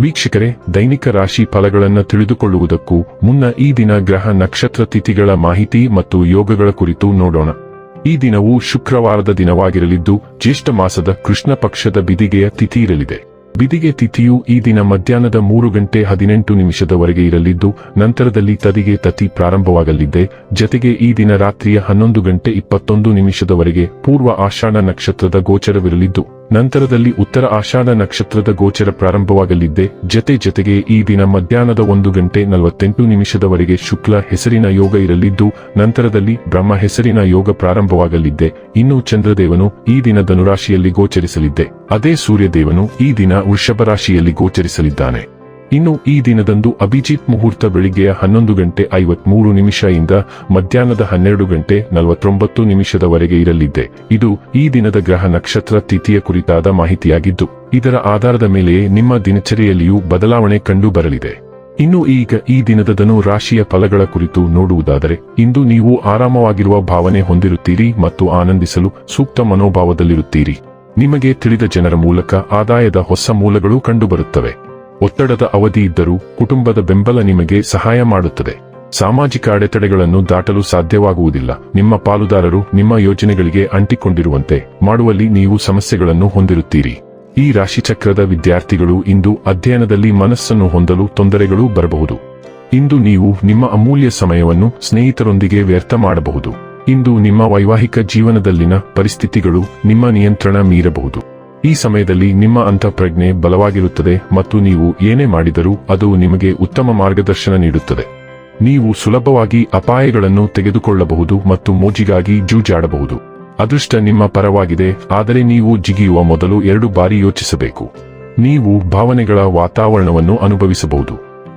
ವೀಕ್ಷಕರೇ, ದೈನಿಕ ರಾಶಿ ಫಲಗಳನ್ನು ತಿಳಿದುಕೊಳ್ಳುವುದಕ್ಕೂ ಮುನ್ನ ಈ ದಿನ ಗ್ರಹ ನಕ್ಷತ್ರ ತಿಥಿಗಳ ಮಾಹಿತಿ ಮತ್ತು ಯೋಗಗಳ ಕುರಿತು ನೋಡೋಣ. ಈ ದಿನವು ಶುಕ್ರವಾರದ ದಿನವಾಗಿರಲಿದ್ದು, ಜ್ಯೇಷ್ಠ ಮಾಸದ ಕೃಷ್ಣ ಪಕ್ಷದ ಬಿದಿಗೆಯ ತಿಥಿ ಇರಲಿದೆ. ಬಿದಿಗೆ ತಿಥಿಯು ಈ ದಿನ ಮಧ್ಯಾಹ್ನದ ಮೂರು ಗಂಟೆ ಹದಿನೆಂಟು ನಿಮಿಷದವರೆಗೆ ಇರಲಿದ್ದು, ನಂತರದಲ್ಲಿ ತದಿಗೆ ತತಿ ಪ್ರಾರಂಭವಾಗಲಿದೆ. ಜತೆಗೆ ಈ ದಿನ ರಾತ್ರಿಯ ಹನ್ನೊಂದು ಗಂಟೆ ಇಪ್ಪತ್ತೊಂದು ನಿಮಿಷದವರೆಗೆ ಪೂರ್ವ ಆಷಾಢ ನಕ್ಷತ್ರದ ಗೋಚರವಿರಲಿದ್ದು ನಂತರದಲ್ಲಿ ಉತ್ತರ ಆಷಾಢ ನಕ್ಷತ್ರದ ಗೋಚರ ಪ್ರಾರಂಭವಾಗಲಿದ್ದೆ. ಜತೆ ಜತೆಗೆ ಈ ದಿನ ಮಧ್ಯಾಹ್ನದ ಒಂದು ಗಂಟೆ ನಲವತ್ತೆಂಟು ನಿಮಿಷದವರೆಗೆ ಶುಕ್ಲ ಹೆಸರಿನ ಯೋಗ ಇರಲಿದ್ದು, ನಂತರದಲ್ಲಿ ಬ್ರಹ್ಮ ಹೆಸರಿನ ಯೋಗ ಪ್ರಾರಂಭವಾಗಲಿದ್ದೆ. ಇನ್ನು ಚಂದ್ರದೇವನು ಈ ದಿನ ಧನುರಾಶಿಯಲ್ಲಿ ಗೋಚರಿಸಲಿದ್ದೆ. ಅದೇ ಸೂರ್ಯದೇವನು ಈ ದಿನ ವೃಷಭ ರಾಶಿಯಲ್ಲಿ ಗೋಚರಿಸಲಿದ್ದಾನೆ. ಇನ್ನು ಈ ದಿನದಂದು ಅಭಿಜಿತ್ ಮುಹೂರ್ತ ಬೆಳಿಗ್ಗೆಯ ಹನ್ನೊಂದು ಗಂಟೆ ಐವತ್ಮೂರು ನಿಮಿಷ ಇಂದ ಮಧ್ಯಾಹ್ನದ ಹನ್ನೆರಡು ಗಂಟೆ ನಲವತ್ತೊಂಬತ್ತು ನಿಮಿಷದವರೆಗೆ ಇರಲಿದೆ. ಇದು ಈ ದಿನದ ಗ್ರಹ ನಕ್ಷತ್ರ ತಿಥಿಯ ಕುರಿತಾದ ಮಾಹಿತಿಯಾಗಿದ್ದು, ಇದರ ಆಧಾರದ ಮೇಲೆಯೇ ನಿಮ್ಮ ದಿನಚರಿಯಲ್ಲಿಯೂ ಬದಲಾವಣೆ ಕಂಡು ಬರಲಿದೆ ಇನ್ನು ಈಗ ಈ ದಿನದ ಧನು ರಾಶಿಯ ಫಲಗಳ ಕುರಿತು ನೋಡುವುದಾದರೆ, ಇಂದು ನೀವು ಆರಾಮವಾಗಿರುವ ಭಾವನೆ ಹೊಂದಿರುತ್ತೀರಿ ಮತ್ತು ಆನಂದಿಸಲು ಸೂಕ್ತ ಮನೋಭಾವದಲ್ಲಿರುತ್ತೀರಿ. ನಿಮಗೆ ತಿಳಿದ ಜನರ ಮೂಲಕ ಆದಾಯದ ಹೊಸ ಮೂಲಗಳು ಕಂಡುಬರುತ್ತವೆ. ಒತ್ತಡದ ಅವಧಿ ಇದ್ದರೂ ಕುಟುಂಬದ ಬೆಂಬಲ ನಿಮಗೆ ಸಹಾಯ ಮಾಡುತ್ತದೆ. ಸಾಮಾಜಿಕ ಅಡೆತಡೆಗಳನ್ನು ದಾಟಲು ಸಾಧ್ಯವಾಗುವುದಿಲ್ಲ. ನಿಮ್ಮ ಪಾಲುದಾರರು ನಿಮ್ಮ ಯೋಜನೆಗಳಿಗೆ ಅಂಟಿಕೊಂಡಿರುವಂತೆ ಮಾಡುವಲ್ಲಿ ನೀವು ಸಮಸ್ಯೆಗಳನ್ನು ಹೊಂದಿರುತ್ತೀರಿ. ಈ ರಾಶಿಚಕ್ರದ ವಿದ್ಯಾರ್ಥಿಗಳು ಇಂದು ಅಧ್ಯಯನದಲ್ಲಿ ಮನಸ್ಸನ್ನು ಹೊಂದಲು ತೊಂದರೆಗಳು ಬರಬಹುದು. ಇಂದು ನೀವು ನಿಮ್ಮ ಅಮೂಲ್ಯ ಸಮಯವನ್ನು ಸ್ನೇಹಿತರೊಂದಿಗೆ ವ್ಯರ್ಥ ಮಾಡಬಹುದು. ಇಂದು ನಿಮ್ಮ ವೈವಾಹಿಕ ಜೀವನದಲ್ಲಿನ ಪರಿಸ್ಥಿತಿಗಳು ನಿಮ್ಮ ನಿಯಂತ್ರಣ ಮೀರಬಹುದು. ಈ ಸಮಯದಲ್ಲಿ ನಿಮ್ಮ ಅಂತಃಪ್ರಜ್ಞೆ ಬಲವಾಗಿರುತ್ತದೆ ಮತ್ತು ನೀವು ಏನೇ ಮಾಡಿದರೂ ಅದು ನಿಮಗೆ ಉತ್ತಮ ಮಾರ್ಗದರ್ಶನ ನೀಡುತ್ತದೆ. ನೀವು ಸುಲಭವಾಗಿ ಅಪಾಯಗಳನ್ನು ತೆಗೆದುಕೊಳ್ಳಬಹುದು ಮತ್ತು ಮೋಜಿಗಾಗಿ ಜೂಜಾಡಬಹುದು. ಅದೃಷ್ಟ ನಿಮ್ಮ ಪರವಾಗಿದೆ, ಆದರೆ ನೀವು ಜಿಗಿಯುವ ಮೊದಲು ಎರಡು ಬಾರಿ ಯೋಚಿಸಬೇಕು. ನೀವು ಭಾವನೆಗಳ ವಾತಾವರಣವನ್ನು ಅನುಭವಿಸಬಹುದು.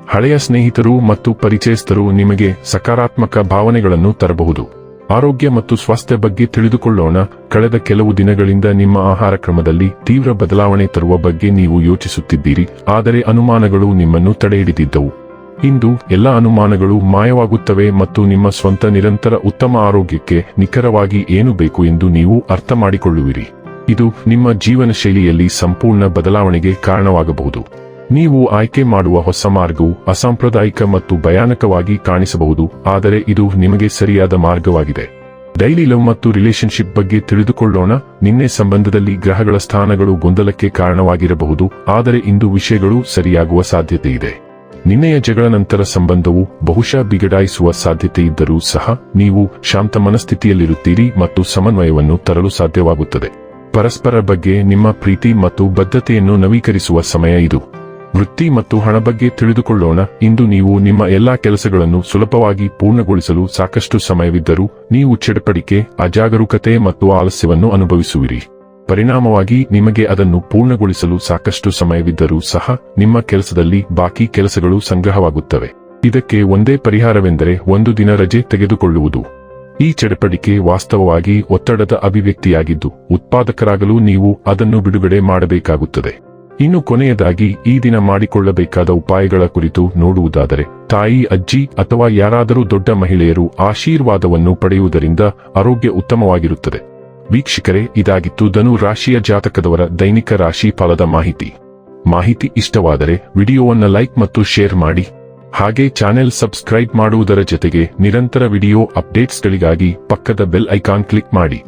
ಹಳೆಯ ಸ್ನೇಹಿತರು ಮತ್ತು ಪರಿಚಯಸ್ಥರು ನಿಮಗೆ ಸಕಾರಾತ್ಮಕ ಭಾವನೆಗಳನ್ನು ತರಬಹುದು. ಆರೋಗ್ಯ ಮತ್ತು ಸ್ವಾಸ್ಥ್ಯ ಬಗ್ಗೆ ತಿಳಿದುಕೊಳ್ಳೋಣ. ಕಳೆದ ಕೆಲವು ದಿನಗಳಿಂದ ನಿಮ್ಮ ಆಹಾರ ಕ್ರಮದಲ್ಲಿ ತೀವ್ರ ಬದಲಾವಣೆ ತರುವ ಬಗ್ಗೆ ನೀವು ಯೋಚಿಸುತ್ತಿದ್ದೀರಿ. ಆದರೆ ಅನುಮಾನಗಳು ನಿಮ್ಮನ್ನು ತಡೆಹಿಡಿದಿದ್ದವು. ಇಂದು ಎಲ್ಲ ಅನುಮಾನಗಳು ಮಾಯವಾಗುತ್ತವೆ ಮತ್ತು ನಿಮ್ಮ ಸ್ವಂತ ನಿರಂತರ ಉತ್ತಮ ಆರೋಗ್ಯಕ್ಕೆ ನಿಖರವಾಗಿ ಏನು ಬೇಕು ಎಂದು ನೀವು ಅರ್ಥ ಮಾಡಿಕೊಳ್ಳುವಿರಿ. ಇದು ನಿಮ್ಮ ಜೀವನ ಶೈಲಿಯಲ್ಲಿ ಸಂಪೂರ್ಣ ಬದಲಾವಣೆಗೆ ಕಾರಣವಾಗಬಹುದು. ನೀವು ಆಯ್ಕೆ ಮಾಡುವ ಹೊಸ ಮಾರ್ಗವು ಅಸಾಂಪ್ರದಾಯಿಕ ಮತ್ತು ಭಯಾನಕವಾಗಿ ಕಾಣಿಸಬಹುದು, ಆದರೆ ಇದು ನಿಮಗೆ ಸರಿಯಾದ ಮಾರ್ಗವಾಗಿದೆ. ಡೈಲಿ ಲವ್ ಮತ್ತು ರಿಲೇಶನ್ಶಿಪ್ ಬಗ್ಗೆ ತಿಳಿದುಕೊಳ್ಳೋಣ, ನಿನ್ನೆ ಸಂಬಂಧದಲ್ಲಿ ಗ್ರಹಗಳ ಸ್ಥಾನಗಳು ಗೊಂದಲಕ್ಕೆ ಕಾರಣವಾಗಿರಬಹುದು, ಆದರೆ ಇಂದು ವಿಷಯಗಳು ಸರಿಯಾಗುವ ಸಾಧ್ಯತೆ ಇದೆ. ನಿನ್ನೆಯ ಜಗಳ ನಂತರ ಸಂಬಂಧವು ಬಹುಶಃ ಬಿಗಡಾಯಿಸುವ ಸಾಧ್ಯತೆ ಇದ್ದರೂ ಸಹ, ನೀವು ಶಾಂತ ಮನಸ್ಥಿತಿಯಲ್ಲಿರುತ್ತೀರಿ ಮತ್ತು ಸಮನ್ವಯವನ್ನು ತರಲು ಸಾಧ್ಯವಾಗುತ್ತದೆ. ಪರಸ್ಪರ ಬಗ್ಗೆ ನಿಮ್ಮ ಪ್ರೀತಿ ಮತ್ತು ಬದ್ಧತೆಯನ್ನು ನವೀಕರಿಸುವ ಸಮಯ ಇದು. ವೃತ್ತಿ ಮತ್ತು ಹಣ ಬಗ್ಗೆ ತಿಳಿದುಕೊಳ್ಳೋಣ. ಇಂದು ನೀವು ನಿಮ್ಮ ಎಲ್ಲಾ ಕೆಲಸಗಳನ್ನು ಸುಲಭವಾಗಿ ಪೂರ್ಣಗೊಳಿಸಲು ಸಾಕಷ್ಟು ಸಮಯವಿದ್ದರೂ ನೀವು ಚಡಪಡಿಕೆ, ಅಜಾಗರೂಕತೆ ಮತ್ತು ಆಲಸ್ಯವನ್ನು ಅನುಭವಿಸುವಿರಿ. ಪರಿಣಾಮವಾಗಿ ನಿಮಗೆ ಅದನ್ನು ಪೂರ್ಣಗೊಳಿಸಲು ಸಾಕಷ್ಟು ಸಮಯವಿದ್ದರೂ ಸಹ ನಿಮ್ಮ ಕೆಲಸದಲ್ಲಿ ಬಾಕಿ ಕೆಲಸಗಳು ಸಂಗ್ರಹವಾಗುತ್ತವೆ. ಇದಕ್ಕೆ ಒಂದೇ ಪರಿಹಾರವೆಂದರೆ ಒಂದು ದಿನ ರಜೆ ತೆಗೆದುಕೊಳ್ಳುವುದು. ಈ ಚಡಪಡಿಕೆ ವಾಸ್ತವವಾಗಿ ಒತ್ತಡದ ಅಭಿವ್ಯಕ್ತಿಯಾಗಿದ್ದು, ಉತ್ಪಾದಕರಾಗಲು ನೀವು ಅದನ್ನು ಬಿಡುಗಡೆ ಮಾಡಬೇಕಾಗುತ್ತದೆ. ಇನ್ನು ಕೊನೆಯದಾಗಿ ಈ ದಿನ ಮಾಡಿಕೊಳ್ಳಬೇಕಾದ ಉಪಾಯಗಳ ಕುರಿತು ನೋಡುವುದಾದರೆ, ತಾಯಿ, ಅಜ್ಜಿ ಅಥವಾ ಯಾರಾದರೂ ದೊಡ್ಡ ಮಹಿಳೆಯರು ಆಶೀರ್ವಾದವನ್ನು ಪಡೆಯುವುದರಿಂದ ಆರೋಗ್ಯ ಉತ್ತಮವಾಗಿರುತ್ತದೆ. ವೀಕ್ಷಕರೇ, ಇದಾಗಿತ್ತು ಧನು ರಾಶಿಯ ಜಾತಕದವರ ದೈನಿಕ ರಾಶಿ ಫಲದ ಮಾಹಿತಿ. ಮಾಹಿತಿ ಇಷ್ಟವಾದರೆ ವಿಡಿಯೋವನ್ನು ಲೈಕ್ ಮತ್ತು ಶೇರ್ ಮಾಡಿ. ಹಾಗೆ ಚಾನೆಲ್ ಸಬ್ಸ್ಕ್ರೈಬ್ ಮಾಡುವುದರ ಜೊತೆಗೆ ನಿರಂತರ ವಿಡಿಯೋ ಅಪ್ಡೇಟ್ಸ್ಗಳಿಗಾಗಿ ಪಕ್ಕದ ಬೆಲ್ ಐಕಾನ್ ಕ್ಲಿಕ್ ಮಾಡಿ.